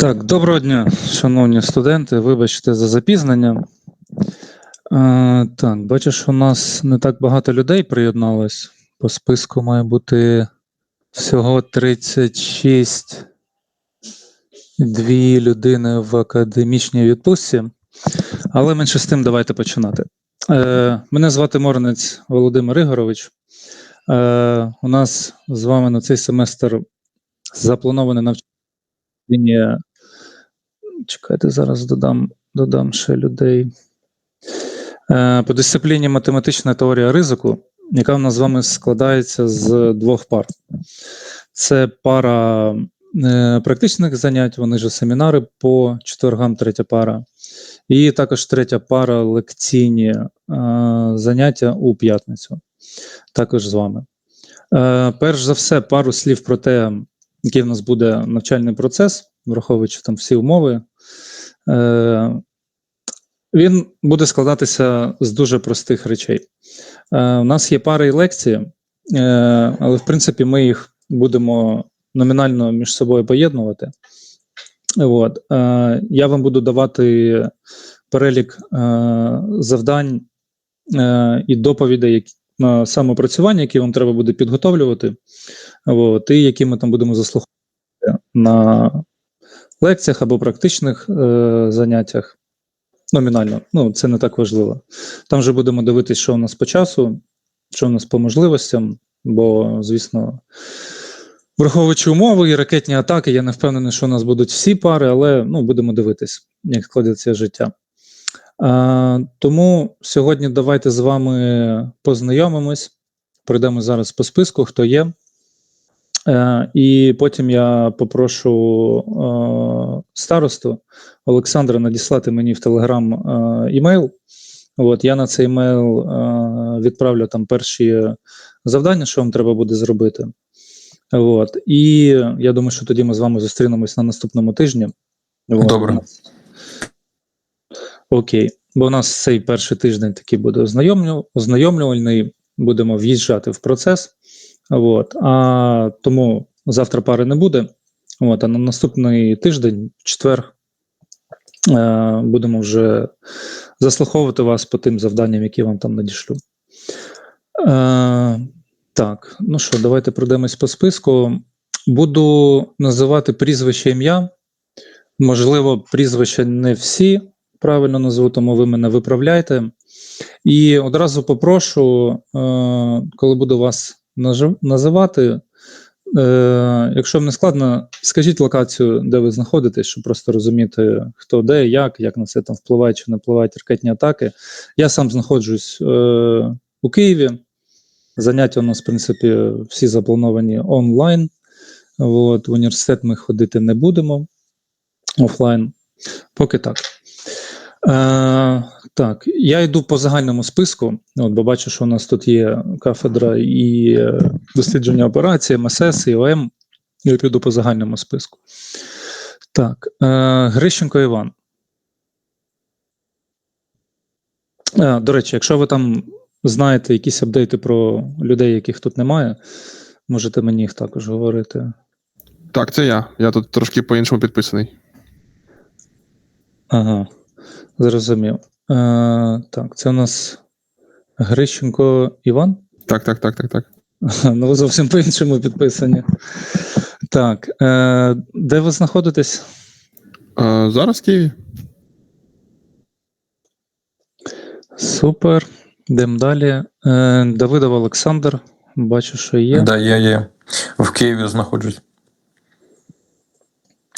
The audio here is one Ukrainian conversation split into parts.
Так, доброго дня, шановні студенти. Вибачте за запізнення. Е, так, бачу, що у нас не так багато людей приєдналось. По списку має бути всього 36 дві людини в академічній відпустці. Але менше з тим, давайте починати. Е, мене звати Морнець Володимир Ігорович. Е, у нас з вами на цей семестр заплановане навчання. Чекайте, зараз додам, додам ще людей. Е, по дисципліні математична теорія ризику, яка в нас з вами складається з двох пар. Це пара е, практичних занять, вони ж семінари по четвергам, третя пара. І також третя пара лекційні е, заняття у п'ятницю. Також з вами. Перш за все, пару слів про те, який в нас буде навчальний процес, враховуючи там всі умови. Е, він буде складатися з дуже простих речей. Е, у нас є пари лекції, е, але в принципі ми їх будемо номінально між собою поєднувати. От. Я вам буду давати перелік завдань і доповідей на самопрацювання, які вам треба буде підготовлювати, от, і які ми там будемо заслуховувати на лекціях або практичних е, заняттях. Номінально, ну це не так важливо. Там вже будемо дивитися, що у нас по часу, що у нас по можливостям, бо, звісно, враховуючи умови і ракетні атаки, я не впевнений, що у нас будуть всі пари, але ну, будемо дивитись, як складеться життя. А, тому сьогодні давайте з вами познайомимось. Пройдемо зараз по списку, хто є. Е, і потім я попрошу е, старосту Олександра надіслати мені в Телеграм е, імейл. От я на цей імейл е, відправлю там перші завдання, що вам треба буде зробити. От. І я думаю, що тоді ми з вами зустрінемось на наступному тижні. От. Добре. Окей. Бо у нас цей перший тиждень такий буде ознайомлю- ознайомлювальний, будемо в'їжджати в процес. От. А тому завтра пари не буде. От, а на наступний тиждень, четвер, е, будемо вже заслуховувати вас по тим завданням, які вам там надішлю. Е, так, ну що, давайте пройдемось по списку. Буду називати прізвище ім'я. Можливо, прізвища не всі правильно назву, тому ви мене виправляйте. І одразу попрошу, е, коли буду вас називати, е, якщо вам не складно, скажіть локацію, де ви знаходитесь, щоб просто розуміти, хто де, як, як на це там впливає чи не впливають ракетні атаки. Я сам знаходжусь е, у Києві. Заняття у нас, в принципі, всі заплановані онлайн. От, в університет ми ходити не будемо офлайн. Поки так. Е, так, я йду по загальному списку, от, бо бачу, що у нас тут є кафедра і е, дослідження операції, МСС, і ОМ. Я піду по загальному списку. Так, е, Грищенко Іван. Е, до речі, якщо ви там знаєте якісь апдейти про людей, яких тут немає, можете мені їх також говорити. Так, це я. Я тут трошки по-іншому підписаний. Ага, зрозумів. Е, так, це у нас Грищенко Іван. Так, так, так, так, так. Ну, ви зовсім по-іншому підписані. Так, е, де ви знаходитесь? Е, зараз в Києві. Супер. Йдемо далі. Е, Давидов Олександр. Бачу, що є. Да, я є. В Києві знаходжусь.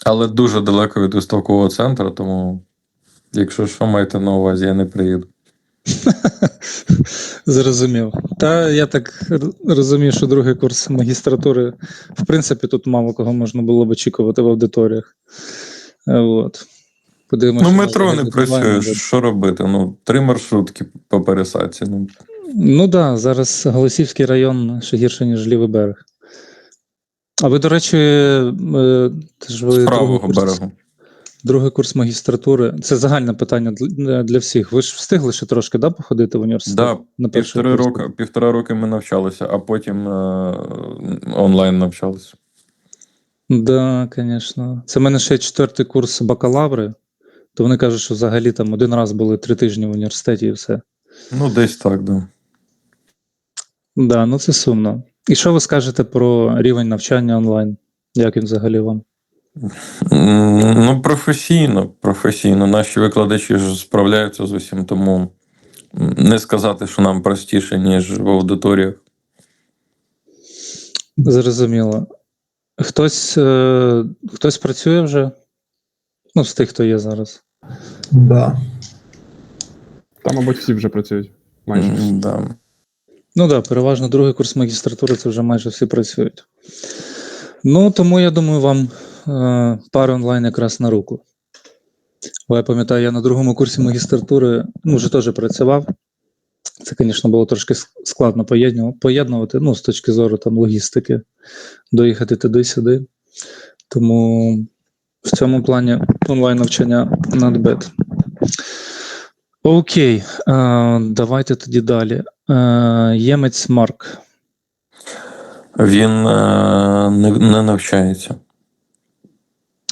Але дуже далеко від виставкового центру, тому, якщо що маєте на увазі, я не приїду. Зрозумів. Та я так розумію, що другий курс магістратури, в принципі, тут мало кого можна було б очікувати в аудиторіях. Е, От. Подивимося. Ну, метро не працює. Що робити? Ну, три маршрутки по пересадці. Ну, Ну так, да, зараз Голосівський район ще гірше, ніж лівий берег. А ви, до речі, е, ж ви з правого курс, берегу. Другий курс магістратури. Це загальне питання для, для всіх. Ви ж встигли ще трошки да, походити в університет? Да, на півтори роки, півтора роки ми навчалися, а потім е, онлайн навчалися. Да, звісно. Це в мене ще четвертий курс бакалаври, то вони кажуть, що взагалі там один раз були три тижні в університеті і все. Ну, десь так, да. Да, ну це сумно. І що ви скажете про рівень навчання онлайн? Як він взагалі вам? Ну, професійно, професійно. Наші викладачі ж справляються з усім, тому не сказати, що нам простіше, ніж в аудиторіях. Зрозуміло. Хтось, е, хтось працює вже? Ну, з тих, хто є зараз. Да. Там, мабуть, всі вже працюють. Майже. М, Да. Ну так, да, переважно другий курс магістратури це вже майже всі працюють. Ну, тому я думаю, вам е, пара онлайн якраз на руку. Бо я пам'ятаю, я на другому курсі магістратури ну, вже теж працював. Це, звісно, було трошки складно поєднувати, ну, з точки зору там, логістики, доїхати туди-сюди. Тому в цьому плані онлайн навчання надбет. Окей, е, давайте тоді далі. Е, Ємець Марк. Він не навчається.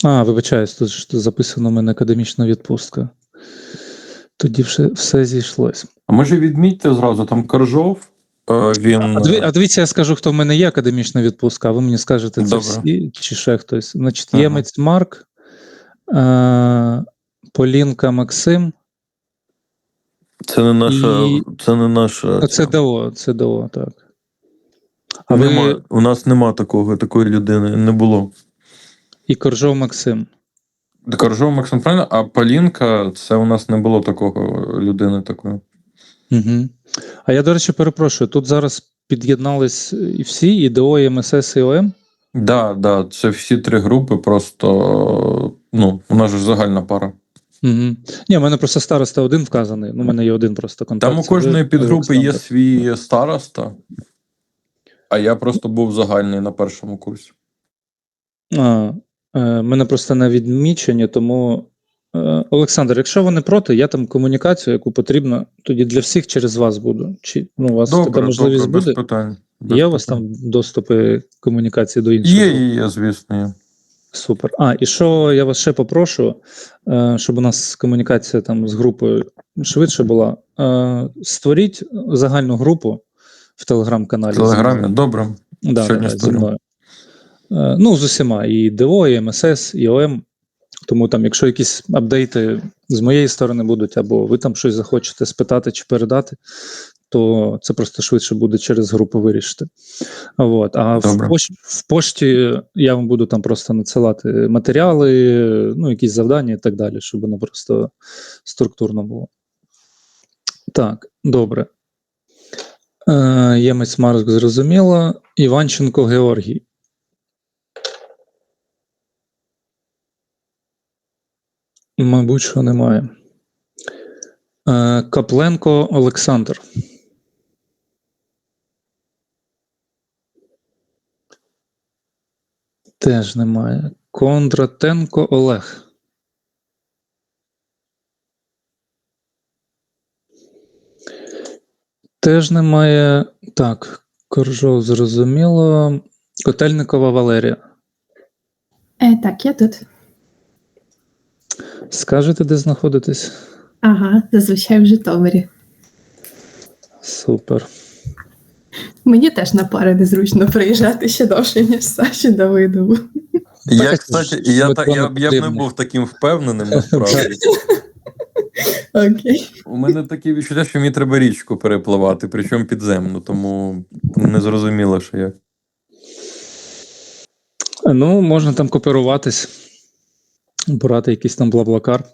А, вибачаюсь, тут ж записано у мене академічна відпустка. Тоді все, все зійшлось. А може відмітьте зразу, там Коржов, е, він. А, диві, а дивіться, я скажу, хто в мене є академічна відпустка, а ви мені скажете, це Добре. всі чи ще хтось. Значить, Ага. Ємець Марк, е, Полінка Максим, Це не наша. І- Це не наша. а це. ДО, це ДО, так. А Нема, ви У нас нема такого, такої людини, не було. І Коржов Максим. Коржов Максим правильно, а Полінка, це у нас не було такого людини такої. Угу. А я, до речі, перепрошую, тут зараз під'єднались і всі, і ДО, і МСС, і ОМ. Да, да, це всі три групи, просто ну, у нас же загальна пара. Угу. Ні, у мене просто староста один вказаний. Ну, у мене є один просто контакт. Там у кожної підгрупи є свій староста, а я просто був загальний на першому курсі. А, мене просто не відмічені, тому. Е, Олександр, якщо ви не проти, я там комунікацію, яку потрібно, тоді для всіх через вас буду. Чи ну, у вас така можливість добре, буде? без питань. Без Є у вас там доступи комунікації до інших? Є, є, є, звісно, є. Супер. А, і що я вас ще попрошу, е, щоб у нас комунікація там з групою швидше була. Е, Створіть загальну групу в телеграм-каналі. В Телеграмі, добре. Да, Сьогодні зі мною. Е, Ну, з усіма, і ДО, і МСС, і ОМ. Тому там, якщо якісь апдейти з моєї сторони будуть, або ви там щось захочете спитати чи передати, то це просто швидше буде через групу вирішити. От. А в, пош, в пошті я вам буду там просто надсилати матеріали, ну, якісь завдання і так далі, щоб воно просто структурно було. Так, добре. Е, Ємець Марк зрозуміло. Іванченко Георгій. Мабуть, що немає. Е, Капленко Олександр. Теж немає. Кондратенко Олег. Теж немає. Так, Коржов зрозуміло. Котельникова Валерія. Е, так, я тут. Скажете, де знаходитесь? Ага, зазвичай в Житомирі. Супер. Мені теж на пари незручно приїжджати ще довше, ніж Саші Давидову. Я, кстати, я, так, я, б- я б не був таким впевненим, насправді. Окей. У мене таке відчуття, що мені треба річку перепливати, причому підземну, тому не зрозуміло, що як. Ну, можна там кооперуватись, брати якийсь там блаблакар.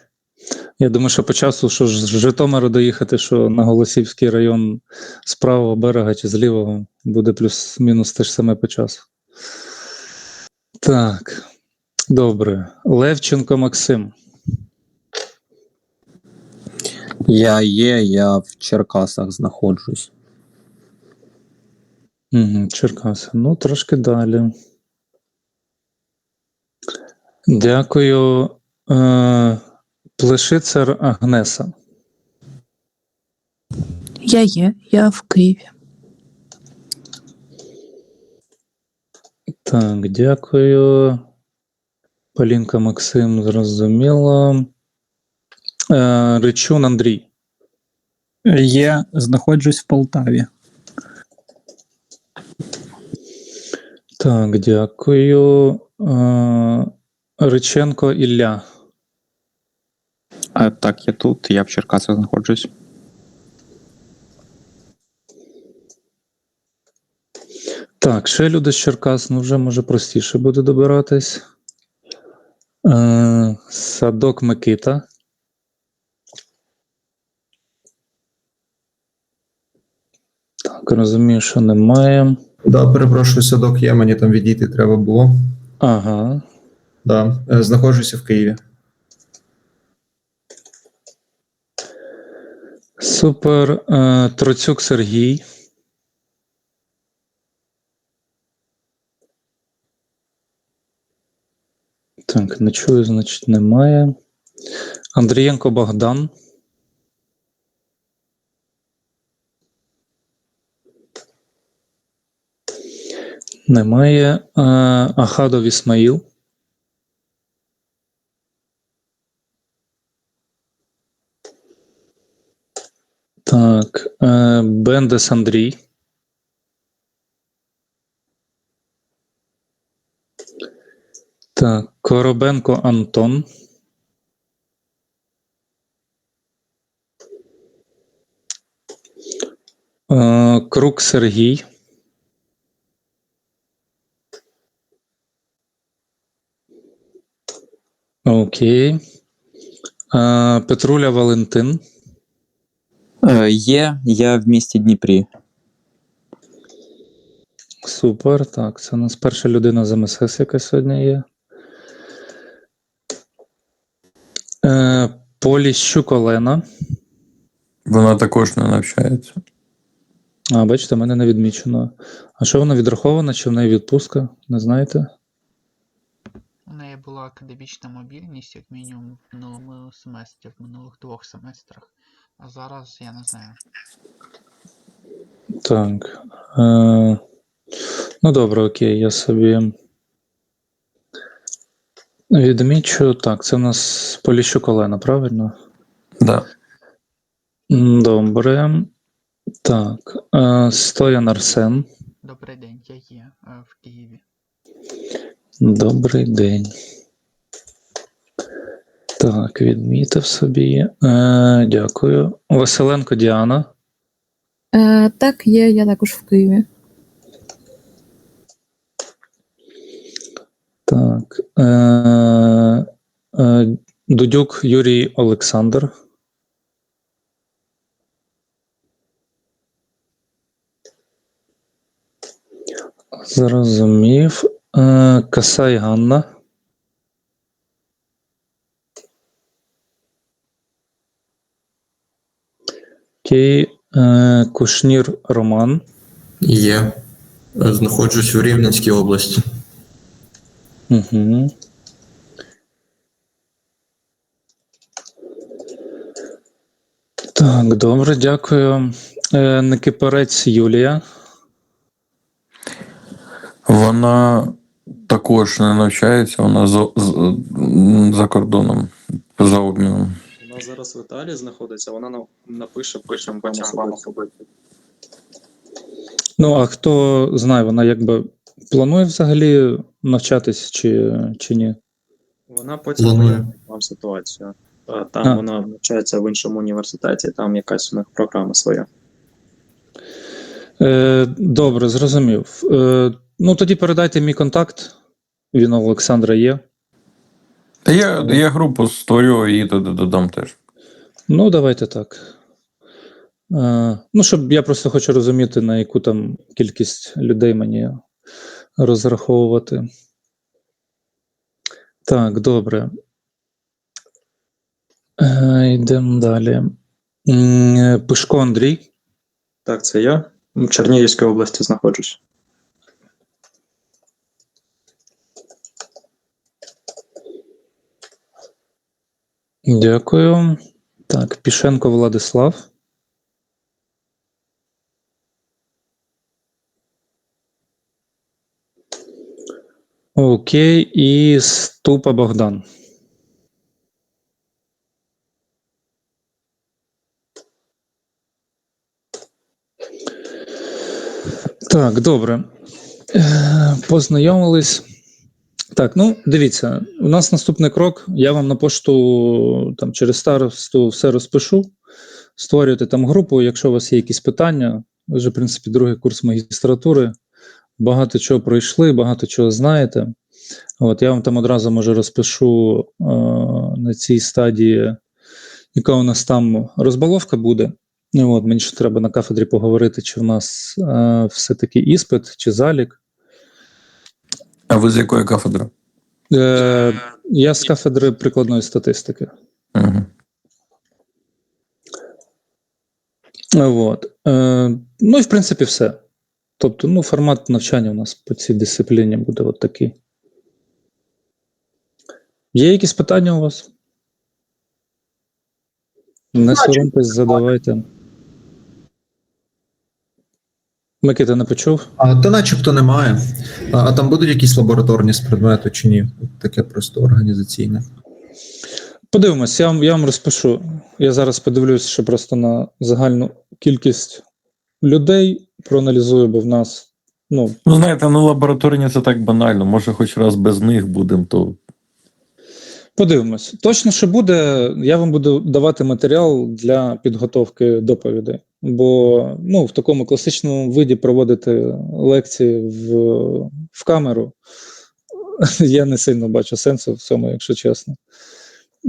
Я думаю, що по часу, що з Житомира доїхати, що на Голосівський район з правого берега чи з лівого буде плюс-мінус те ж саме по часу. Так, добре. Левченко Максим. Я є, я в Черкасах знаходжусь. Угу, Черкаси. Ну, трошки далі. Дякую. Е, Плешицер Агнеса. Я є, я в Києві. Так, дякую. Полінка Максим, зрозуміло. Е, Ричун Андрій. Є, знаходжусь в Полтаві. Так, дякую. Е, Риченко Ілля. А, так, я тут, я в Черкасах знаходжусь. Так, ще люди з Черкас, ну вже може простіше буде добиратись. Е, Садок Микита. Так, розумію, що немає. Да, перепрошую, садок є, мені там відійти треба було. Ага. Да, е, знаходжуся в Києві. Супер. Е, Троцюк Сергій. Так, не чую, значить, немає. Андрієнко Богдан. Немає. Е, Ахадов Ісмаїл. Так, е, Бендес Андрій. Так, Коробенко Антон. Е, Крук Сергій. Окей. Е, Петруля Валентин. Е, Є, я в місті Дніпрі. Супер. Так, це у нас перша людина з МСС, яка сьогодні є. Е, Поліщук Олена. Вона також не навчається. А, бачите, мене не відмічено. А що вона відрахована, чи в неї відпустка? Не знаєте? У неї була академічна мобільність, як мінімум, в минулому семестрі, в минулих двох семестрах. А зараз я не знаю. Так. Е, ну, добре, окей, я собі відмічу. Так, це в нас Поліщук Олена, правильно? Да. Добре. Так. Е, Стоян Арсен. Добрий день, я є е, в Києві. Добрий день. Так, відмітив собі. Е, дякую. Василенко Діана. Е, так, є, я також в Києві. Так. Е, е, Дудюк Юрій Олександр. Зрозумів. Е, Касай Ганна. Окей. Е, Кушнір Роман. Є. Знаходжусь у Рівненській області. Угу. Так, добре, дякую. Е, Никипорець Юлія. Вона також не навчається, вона за, за, за кордоном, за обміном. Зараз в Італії знаходиться, вона нам напише потім вам особисто. Ну, а хто знає, вона якби планує взагалі навчатись чи, чи ні? Вона потім Планує. вам ситуацію. Е, Там А. вона навчається в іншому університеті, там якась у них програма своя. Е, добре, зрозумів. Е, ну, тоді передайте мій контакт. Він у Олександра є. Та я, я групу створю і додам теж. Ну, давайте так. Е, ну, щоб я просто хочу розуміти, на яку там кількість людей мені розраховувати. Так, добре. Е, йдемо далі. Пишко Андрій. Так, це я в Чернігівській області знаходжусь. Дякую. Так, Пішенко Владислав. Окей, і Ступа Богдан. Так, добре. Е, Познайомились. Так, ну дивіться, у нас наступний крок. Я вам на пошту там через старосту все розпишу. Створюєте там групу, якщо у вас є якісь питання. Ви вже, в принципі, другий курс магістратури. Багато чого пройшли, багато чого знаєте. От я вам там одразу може розпишу е, на цій стадії, яка у нас там розбаловка буде. Ну, От, мені ще треба на кафедрі поговорити, чи в нас е, все-таки іспит, чи залік. А ви з якої кафедри? Е, я з кафедри прикладної статистики. Угу. От. Е, ну і в принципі все. Тобто, ну, формат навчання у нас по цій дисципліні буде от такий. Є якісь питання у вас? Не соромтесь, задавайте. Микита не почув? А, та начебто немає. А, а там будуть якісь лабораторні з предмету чи ні? Таке просто організаційне. Подивимось, я вам, я вам розпишу. Я зараз подивлюсь ще просто на загальну кількість людей, проаналізую, бо в нас ну, Ну, знаєте, ну лабораторні це так банально. Може, хоч раз без них будемо, то Подивимось. Точно, що буде, я вам буду давати матеріал для підготовки доповідей. Бо ну, в такому класичному виді проводити лекції в, в камеру я не сильно бачу сенсу в цьому, якщо чесно.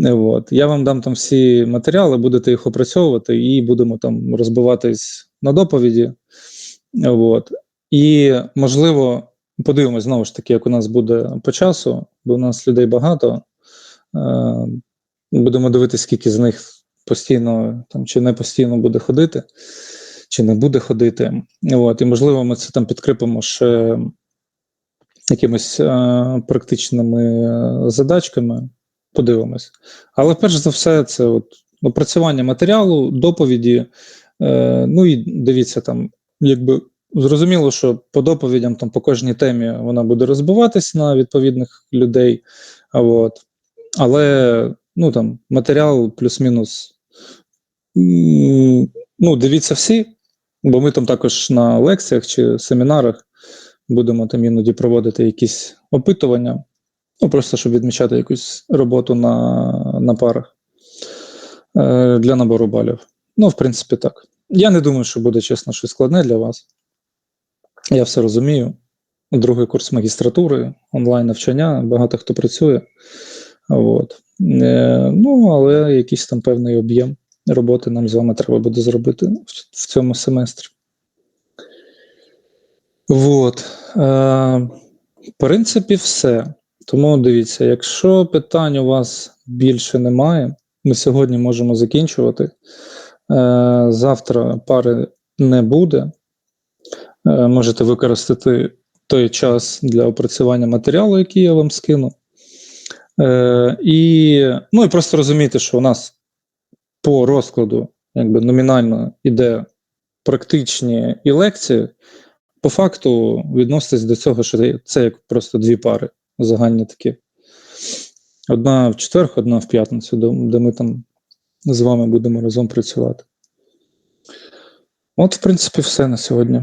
От. Я вам дам там всі матеріали, будете їх опрацьовувати, і будемо там розбиватись на доповіді. От. І, можливо, подивимось знову ж таки, як у нас буде по часу, бо у нас людей багато. Е, Будемо дивитися, скільки з них постійно там чи не постійно буде ходити, чи не буде ходити. От, і можливо, ми це там підкріпимо ще якимись е, практичними е, задачками. Подивимось. Але перш за все, це от опрацювання матеріалу, доповіді. Е, ну і дивіться, там, якби зрозуміло, що по доповідям там по кожній темі вона буде розбиватись на відповідних людей. От. Але ну там матеріал плюс-мінус. Ну, дивіться всі, бо ми там також на лекціях чи семінарах будемо там іноді проводити якісь опитування. Ну, просто щоб відмічати якусь роботу на, на парах е, для набору балів. Ну, в принципі, так. Я не думаю, що буде чесно щось складне для вас. Я все розумію. Другий курс магістратури, онлайн навчання, багато хто працює. От. Е, ну, але якийсь там певний об'єм роботи нам з вами треба буде зробити в, в цьому семестрі. От. Е, в принципі, все. Тому дивіться, якщо питань у вас більше немає, ми сьогодні можемо закінчувати. Е, завтра пари не буде. Можете використати той час для опрацювання матеріалу, який я вам скину. Е, і, ну і просто розуміти, що у нас по розкладу якби номінально йде практичні і лекції. По факту відноситись до цього, що це як просто дві пари загальні такі. Одна в четвер, одна в п'ятницю, де, ми там з вами будемо разом працювати. От, в принципі, все на сьогодні.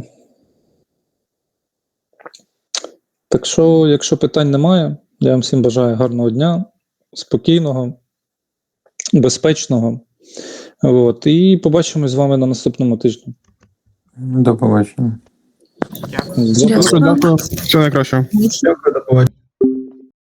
Так що, якщо питань немає, я вам всім бажаю гарного дня, спокійного, безпечного. От, і побачимось з вами на наступному тижні. до побачення. Дякую. Дякую. Дякую. Всього найкращого. Дякую.